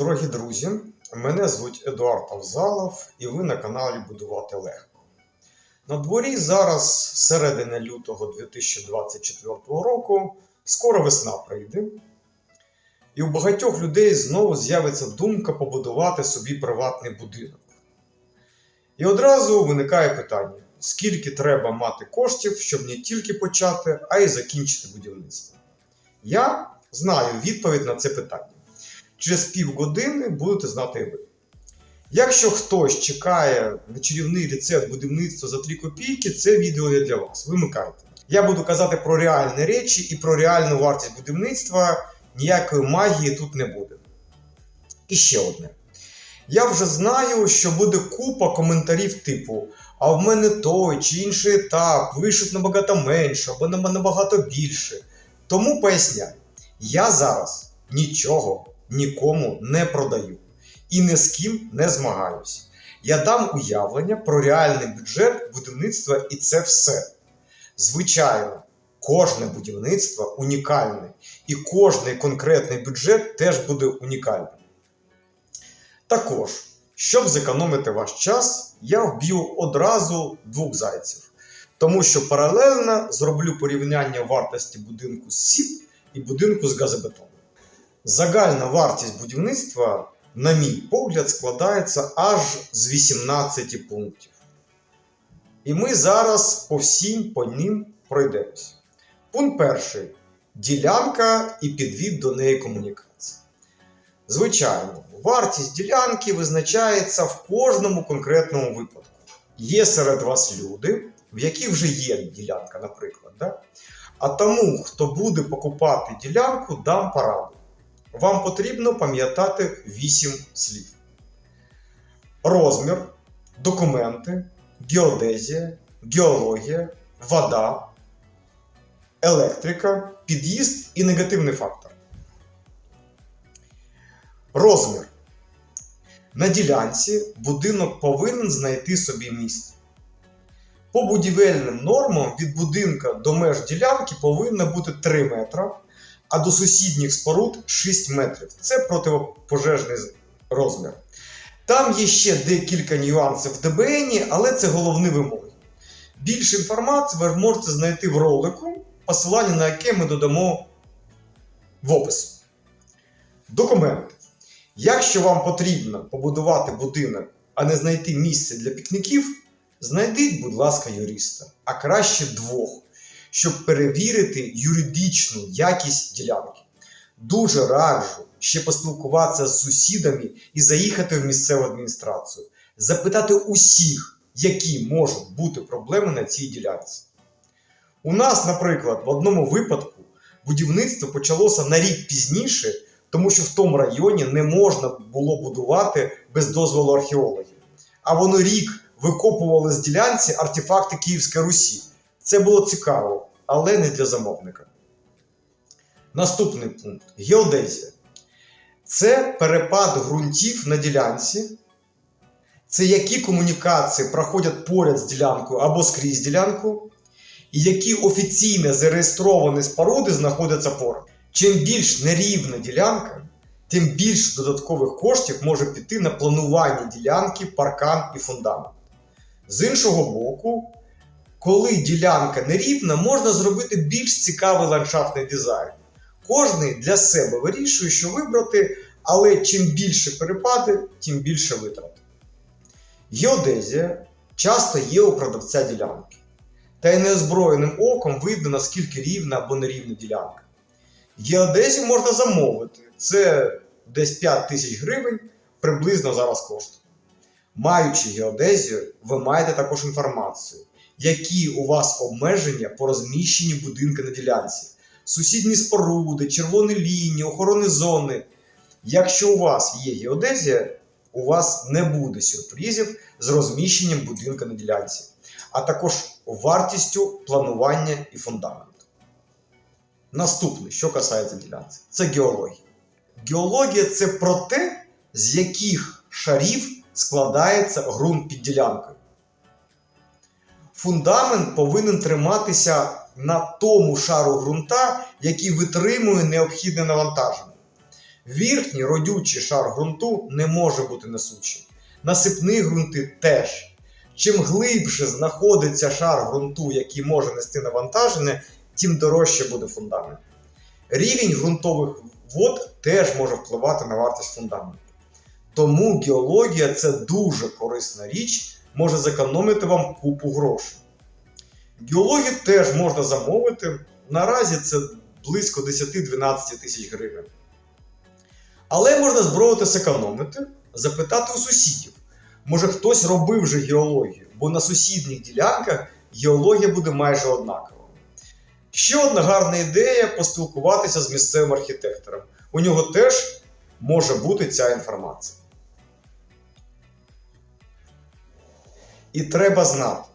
Дорогі друзі, мене звуть Едуард Авзалов, і ви на каналі Будувати Легко. На дворі зараз середина лютого 2024 року, скоро весна прийде, і у багатьох людей знову з'явиться думка побудувати собі приватний будинок. І одразу виникає питання: скільки треба мати коштів, щоб не тільки почати, а й закінчити будівництво? Я знаю відповідь на це питання. Через півгодини будете знати ви. Якщо хтось чекає на чарівний рецепт будівництва за 3 копійки, це відео не для вас. Вимикайте. Я буду казати про реальні речі і про реальну вартість будівництва. Ніякої магії тут не буде. І ще одне. Я вже знаю, що буде купа коментарів типу: а в мене той чи інший етап вийшов набагато менше або набагато більше. Тому поясняю, я зараз нічого нікому не продаю і ні з ким не змагаюсь. Я дам уявлення про реальний бюджет будівництва і це все. Звичайно, кожне будівництво унікальне, і кожний конкретний бюджет теж буде унікальним. Також, щоб зекономити ваш час, я вб'ю одразу двох зайців, тому що паралельно зроблю порівняння вартості будинку з СІП і будинку з газобетону. Загальна вартість будівництва, на мій погляд, складається аж з 18 пунктів. І ми зараз по всім по ним пройдемось. Пункт перший ділянка і підвід до неї комунікації. Звичайно, вартість ділянки визначається в кожному конкретному випадку. Є серед вас люди, в яких вже є ділянка, наприклад. Да? А тому, хто буде покупати ділянку, дам пораду. Вам потрібно пам'ятати 8 слів: розмір, документи, геодезія, геологія, вода, електрика, під'їзд і негативний фактор. Розмір. На ділянці будинок повинен знайти собі місце. По будівельним нормам від будинка до меж ділянки повинно бути 3 метра, а до сусідніх споруд 6 метрів. Це протипожежний розмір. Там є ще декілька нюансів в ДБН, але це головні вимоги. Більше інформації ви можете знайти в ролику, посилання на яке ми додамо в опис. Документи. Якщо вам потрібно побудувати будинок, а не знайти місце для пікніків, знайдіть, будь ласка, юриста, а краще двох, щоб перевірити юридичну якість ділянки. Дуже раджу ще поспілкуватися з сусідами і заїхати в місцеву адміністрацію, запитати усіх, які можуть бути проблеми на цій ділянці. У нас, наприклад, в одному випадку будівництво почалося на рік пізніше, тому що в тому районі не можна було будувати без дозволу археологів. А вони рік викопували з ділянці артефакти Київської Русі. Це було цікаво, але не для замовника. Наступний пункт геодезія. Це перепад ґрунтів на ділянці. Це які комунікації проходять поряд з ділянкою або скрізь ділянку, і які офіційно зареєстровані споруди знаходяться поряд. Чим більш нерівна ділянка, тим більш додаткових коштів може піти на планування ділянки, паркан і фундамент. З іншого боку, коли ділянка нерівна, можна зробити більш цікавий ландшафтний дизайн. Кожний для себе вирішує, що вибрати, але чим більше перепади, тим більше витрат. Геодезія часто є у продавця ділянки. Та й неозброєним оком видно, наскільки рівна або нерівна ділянка. Геодезію можна замовити. Це десь 5 тисяч гривень приблизно зараз коштує. Маючи геодезію, ви маєте також інформацію, які у вас обмеження по розміщенні будинка на ділянці, сусідні споруди, червоні лінії, охоронні зони. Якщо у вас є геодезія, у вас не буде сюрпризів з розміщенням будинка на ділянці, а також вартістю планування і фундаменту. Наступне, що касається ділянці, це геологія. Геологія це про те, з яких шарів складається ґрунт під ділянкою. Фундамент повинен триматися на тому шару ґрунта, який витримує необхідне навантаження. Вірхній родючий шар ґрунту не може бути несучим. Насипні ґрунти теж. Чим глибше знаходиться шар ґрунту, який може нести навантаження, тим дорожче буде фундамент. Рівень ґрунтових вод теж може впливати на вартість фундаменту. Тому геологія це дуже корисна річ, може зекономити вам купу грошей. Геологію теж можна замовити. Наразі це близько 10-12 тисяч гривень. Але можна спробувати зекономити, запитати у сусідів. Може хтось робив вже геологію, бо на сусідніх ділянках геологія буде майже однакова. Ще одна гарна ідея поспілкуватися з місцевим архітектором. У нього теж може бути ця інформація. І треба знати,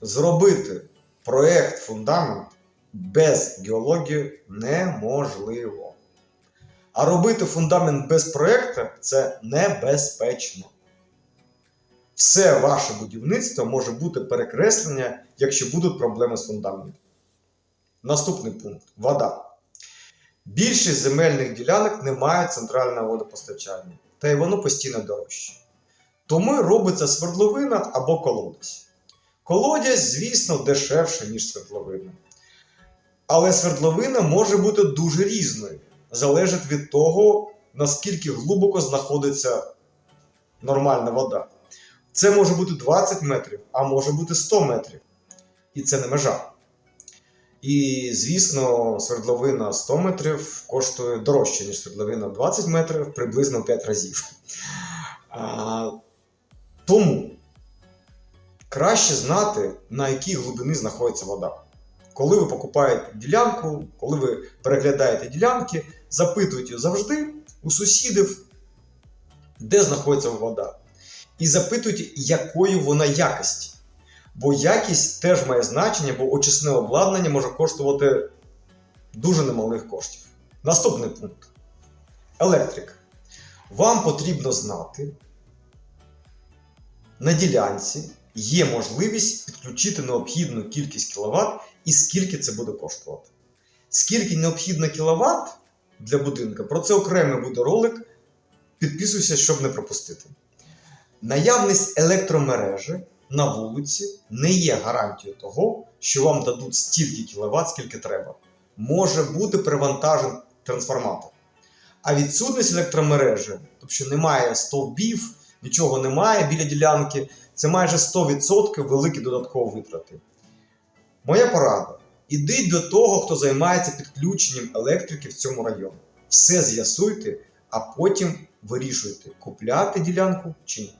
зробити проєкт фундамент без геології неможливо. А робити фундамент без проєкту це небезпечно. Все ваше будівництво може бути перекреслення, якщо будуть проблеми з фундаментом. Наступний пункт вода. Більшість земельних ділянок не мають центрального водопостачання, та й воно постійно дорожче. Тому робиться свердловина або колодязь. Колодязь, звісно, дешевше, ніж свердловина. Але свердловина може бути дуже різною. Залежить від того, наскільки глибоко знаходиться нормальна вода. Це може бути 20 метрів, а може бути 100 метрів. І це не межа. І, звісно, свердловина 100 метрів коштує дорожче, ніж свердловина 20 метрів, приблизно 5 разів. Тому краще знати, на якій глибині знаходиться вода. Коли ви покупаєте ділянку, коли ви переглядаєте ділянки, запитуйте завжди у сусідів, де знаходиться вода. І запитуйте, якої вона якості. Бо якість теж має значення, бо очисне обладнання може коштувати дуже немалих коштів. Наступний пункт. Електрика. Вам потрібно знати, на ділянці є можливість підключити необхідну кількість кВт і скільки це буде коштувати. Скільки необхідно кВт для будинку, про це окремий буде ролик. Підписуйся, щоб не пропустити. Наявність електромережі на вулиці не є гарантією того, що вам дадуть стільки кВт, скільки треба. Може бути перевантажен трансформатор. А відсутність електромережі, тобто немає стовбів, нічого немає біля ділянки, це майже 100% великі додаткові витрати. Моя порада: ідіть до того, хто займається підключенням електрики в цьому районі. Все з'ясуйте, а потім вирішуйте, купляти ділянку чи ні.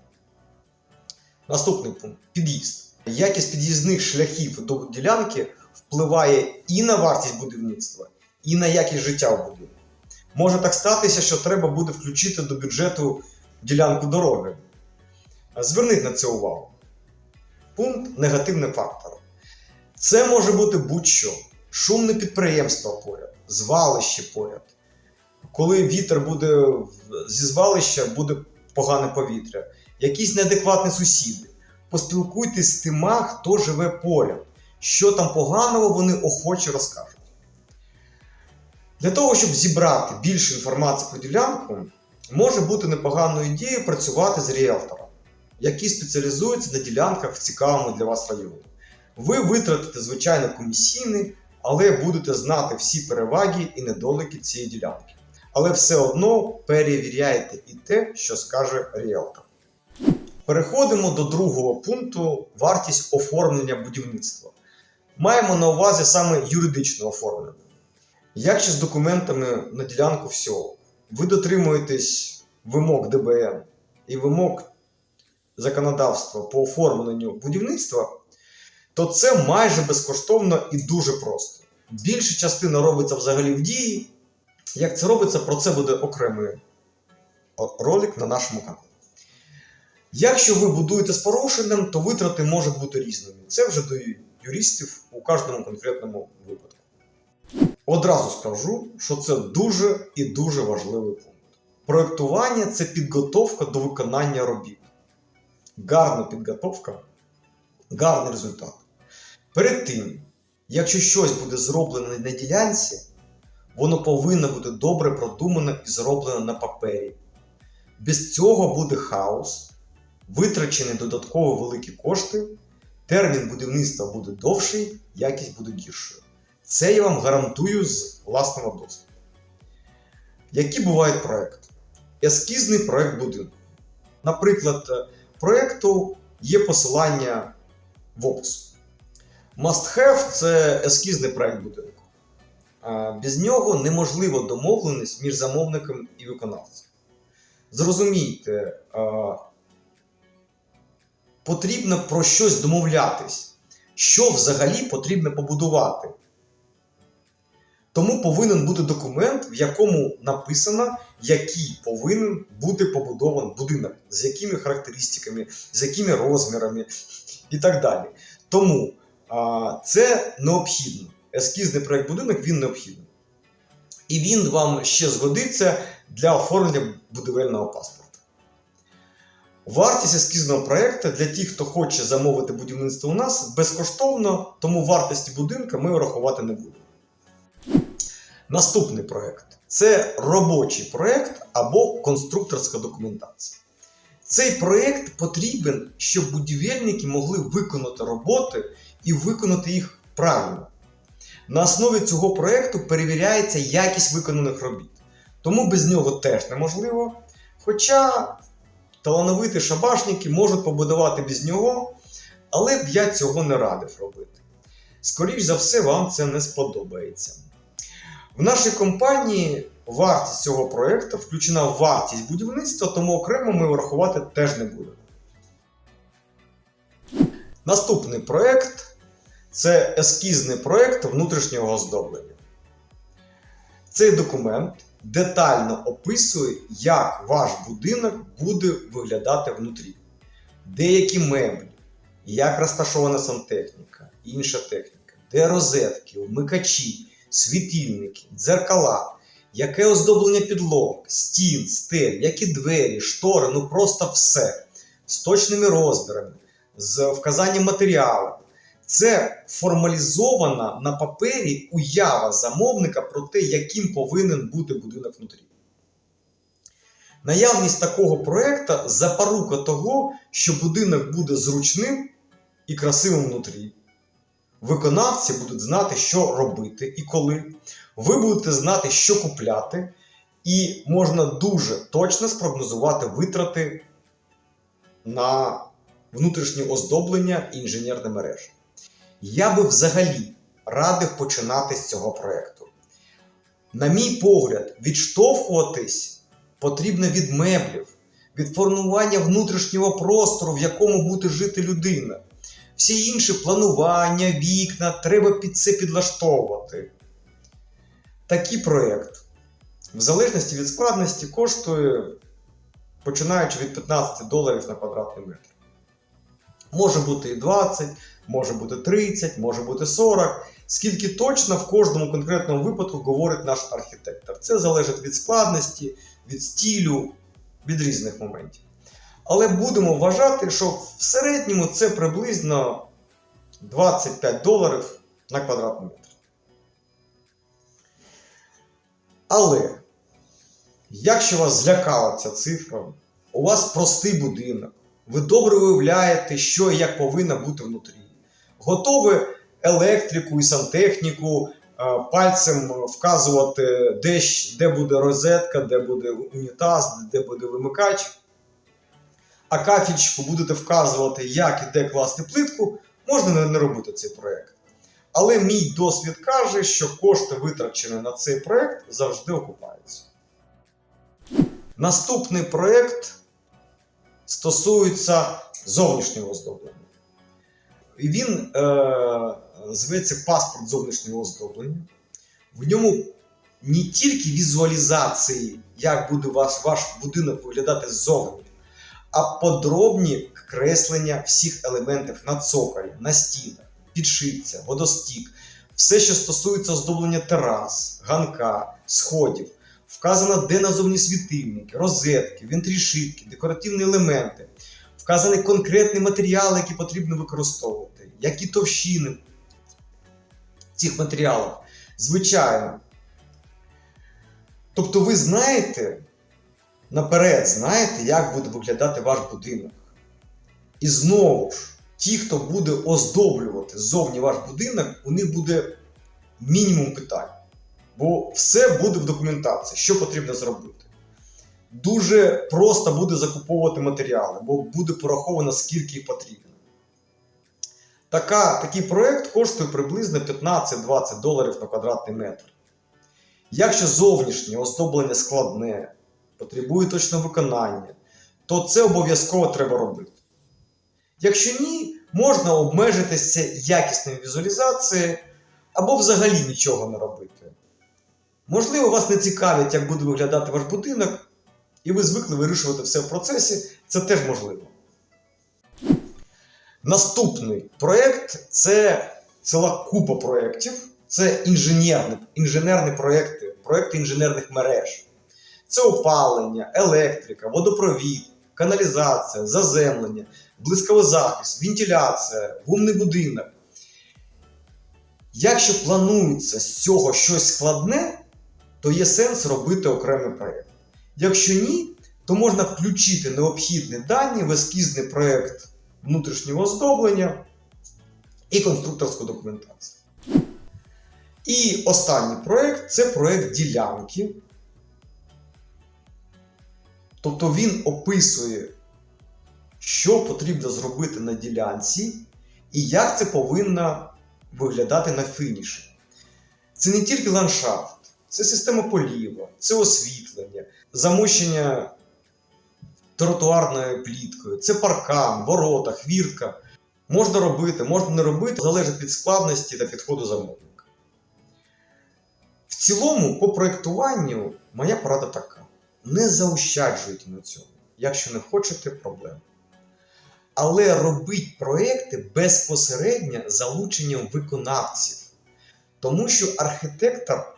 Наступний пункт під'їзд. Якість під'їзних шляхів до ділянки впливає і на вартість будівництва, і на якість життя в будинку. Може так статися, що треба буде включити до бюджету ділянку дороги. Зверніть на це увагу. Пункт негативний фактор. Це може бути будь-що. Шумне підприємство поряд, звалище поряд. Коли вітер буде зі звалища, буде погане повітря, якісь неадекватні сусіди. Поспілкуйтесь з тима, хто живе поряд. Що там поганого, вони охоче розкажуть. Для того, щоб зібрати більше інформації про ділянку, може бути непоганою ідеєю працювати з ріелтором, який спеціалізується на ділянках в цікавому для вас районі. Ви витратите, звичайно, комісійний, але будете знати всі переваги і недоліки цієї ділянки. Але все одно перевіряйте і те, що скаже ріелтор. Переходимо до другого пункту вартість оформлення будівництва. Маємо на увазі саме юридичне оформлення. Якщо з документами на ділянку всього, ви дотримуєтесь вимог ДБН і вимог законодавства по оформленню будівництва, то це майже безкоштовно і дуже просто. Більша частина робиться взагалі в дії. Як це робиться, про це буде окремий ролик на нашому каналі. Якщо ви будуєте з порушенням, то витрати можуть бути різними. Це вже до юристів у кожному конкретному випадку. Одразу скажу, що це дуже і дуже важливий пункт. Проєктування це підготовка до виконання робіт. Гарна підготовка, гарний результат. Перед тим, якщо щось буде зроблено на ділянці, Воно повинно бути добре продумано і зроблено на папері. Без цього буде хаос, витрачені додатково великі кошти, термін будівництва буде довший, якість буде гіршою. Це я вам гарантую з власного досвіду. Які бувають проекти? Ескізний проект будинку. Наприклад, е, проекту є посилання в опису. Must have це ескізний проект будинку. Без нього неможливо домовленість між замовником і виконавцем. Зрозумійте, потрібно про щось домовлятись, що взагалі потрібно побудувати. Тому повинен бути документ, в якому написано, який повинен бути побудований будинок, з якими характеристиками, з якими розмірами і так далі. Тому а, це необхідно. Ескізний проект будинок він необхідний. І він вам ще згодиться для оформлення будівельного паспорта. Вартість ескізного проекту для тих, хто хоче замовити будівництво у нас, безкоштовно, тому вартості будинка ми врахувати не будемо. Наступний проект це робочий проект або конструкторська документація. Цей проект потрібен, щоб будівельники могли виконати роботи і виконати їх правильно. На основі цього проекту перевіряється якість виконаних робіт. Тому без нього теж неможливо. Хоча талановиті шабашники можуть побудувати без нього, але б я цього не радив робити. Скоріше за все, вам це не сподобається. В нашій компанії вартість цього проєкту включена в вартість будівництва, тому окремо ми врахувати теж не будемо. Наступний проєкт це ескізний проєкт внутрішнього оздоблення. Цей документ детально описує, як ваш будинок буде виглядати внутрі. Деякі меблі, як розташована сантехніка, інша техніка, де розетки, вмикачі, світильники, дзеркала, яке оздоблення підлог, стін, стель, які двері, штори, ну просто все з точними розмірами, з вказанням матеріалу. Це формалізована на папері уява замовника про те, яким повинен бути будинок внутрі. Наявність такого проєкту запорука того, що будинок буде зручним і красивим внутрі. Виконавці будуть знати, що робити і коли. Ви будете знати, що купляти, і можна дуже точно спрогнозувати витрати на внутрішнє оздоблення і інженерне мережі. Я би взагалі радив починати з цього проєкту. На мій погляд, відштовхуватись потрібно від меблів, від формування внутрішнього простору, в якому буде жити людина. Всі інші планування, вікна, треба під це підлаштовувати. Такий проєкт, в залежності від складності, коштує починаючи від 15 доларів на квадратний метр. Може бути і 20, може бути 30, може бути 40. Скільки точно в кожному конкретному випадку говорить наш архітектор. Це залежить від складності, від стілю, від різних моментів. Але будемо вважати, що в середньому це приблизно 25 доларів на квадратний метр. Але, якщо вас злякала ця цифра, у вас простий будинок, ви добре уявляєте, що і як повинно бути внутрі. Готові електрику і сантехніку пальцем вказувати, де, де буде розетка, де буде унітаз, де буде вимикач. А кафельчику будете вказувати, як і де класти плитку, можна не робити цей проєкт. Але мій досвід каже, що кошти, витрачені на цей проєкт, завжди окупаються. Наступний проєкт стосується зовнішнього оздоблення. Він е, зветься паспорт зовнішнього оздоблення. В ньому не тільки візуалізації, як буде ваш, ваш будинок виглядати ззовні, а подробні креслення всіх елементів на цоколі, на стінах, підшипця, водостік, все, що стосується оздоблення терас, ганка, сходів. Вказано, де назовні світильники, розетки, вентрішитки, декоративні елементи. Вказані конкретні матеріали, які потрібно використовувати, які товщини цих матеріалів. Звичайно, Тобто ви знаєте, наперед знаєте, як буде виглядати ваш будинок. І знову ж, ті, хто буде оздоблювати ззовні ваш будинок, у них буде мінімум питань. Бо все буде в документації, що потрібно зробити. Дуже просто буде закуповувати матеріали, бо буде пораховано, скільки їх потрібно. Така, такий проєкт коштує приблизно 15-20 доларів на квадратний метр. Якщо зовнішнє оздоблення складне, потребує точного виконання, то це обов'язково треба робити. Якщо ні, можна обмежитися якісною візуалізацією або взагалі нічого не робити. Можливо, вас не цікавить, як буде виглядати ваш будинок, і ви звикли вирішувати все в процесі, це теж можливо. Наступний проєкт це ціла купа проєктів. Це інженерні, інженерні проєкти, проєкти інженерних мереж. Це опалення, електрика, водопровід, каналізація, заземлення, близьковий захист, вентиляція, умний будинок. Якщо планується з цього щось складне, то є сенс робити окремий проєкт. Якщо ні, то можна включити необхідні дані в ескізний проєкт внутрішнього оздоблення і конструкторську документацію. І останній проєкт це проєкт ділянки. Тобто він описує, що потрібно зробити на ділянці і як це повинно виглядати на фініші. Це не тільки ландшафт, це система поліва, це освітлення, замощення тротуарною пліткою, це паркан, ворота, хвіртка. Можна робити, можна не робити, залежить від складності та підходу замовника. В цілому, по проєктуванню, моя порада така: не заощаджуйте на цьому, якщо не хочете проблем. Але робіть проекти безпосередньо залученням виконавців. Тому що архітектор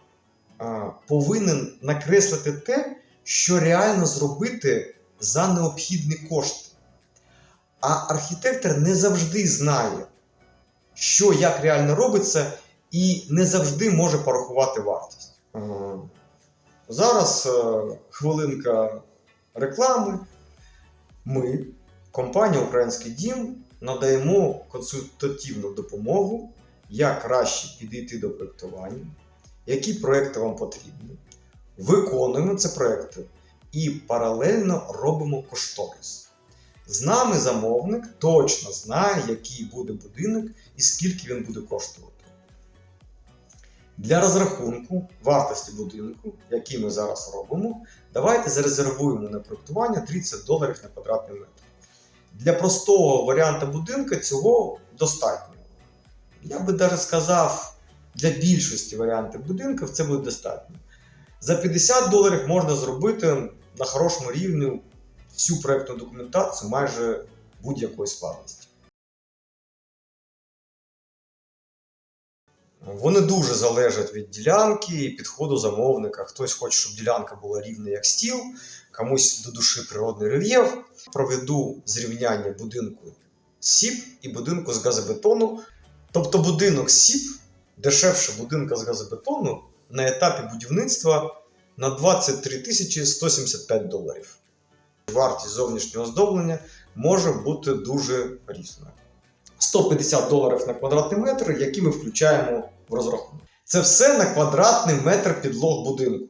а, повинен накреслити те, що реально зробити за необхідні кошти. А архітектор не завжди знає, що як реально робиться, і не завжди може порахувати вартість. Зараз е, хвилинка реклами. Ми, компанія Український дім, надаємо консультативну допомогу, як краще підійти до проєктування, які проекти вам потрібні. Виконуємо ці проекти і паралельно робимо кошторис. З нами замовник точно знає, який буде будинок і скільки він буде коштувати. Для розрахунку вартості будинку, який ми зараз робимо, давайте зарезервуємо на проєктування 30 доларів на квадратний метр. Для простого варіанту будинку цього достатньо. Я би навіть сказав, для більшості варіантів будинків це буде достатньо. За 50 доларів можна зробити на хорошому рівні всю проєктну документацію майже будь-якої складності. Вони дуже залежать від ділянки і підходу замовника. Хтось хоче, щоб ділянка була рівна як стіл, комусь до душі природний рельєф. Проведу зрівняння будинку СІП і будинку з газобетону. Тобто будинок СІП дешевше будинка з газобетону на етапі будівництва на 23 175 доларів. Вартість зовнішнього оздоблення може бути дуже різною. 150 доларів на квадратний метр, які ми включаємо в розрахунок. Це все на квадратний метр підлог будинку.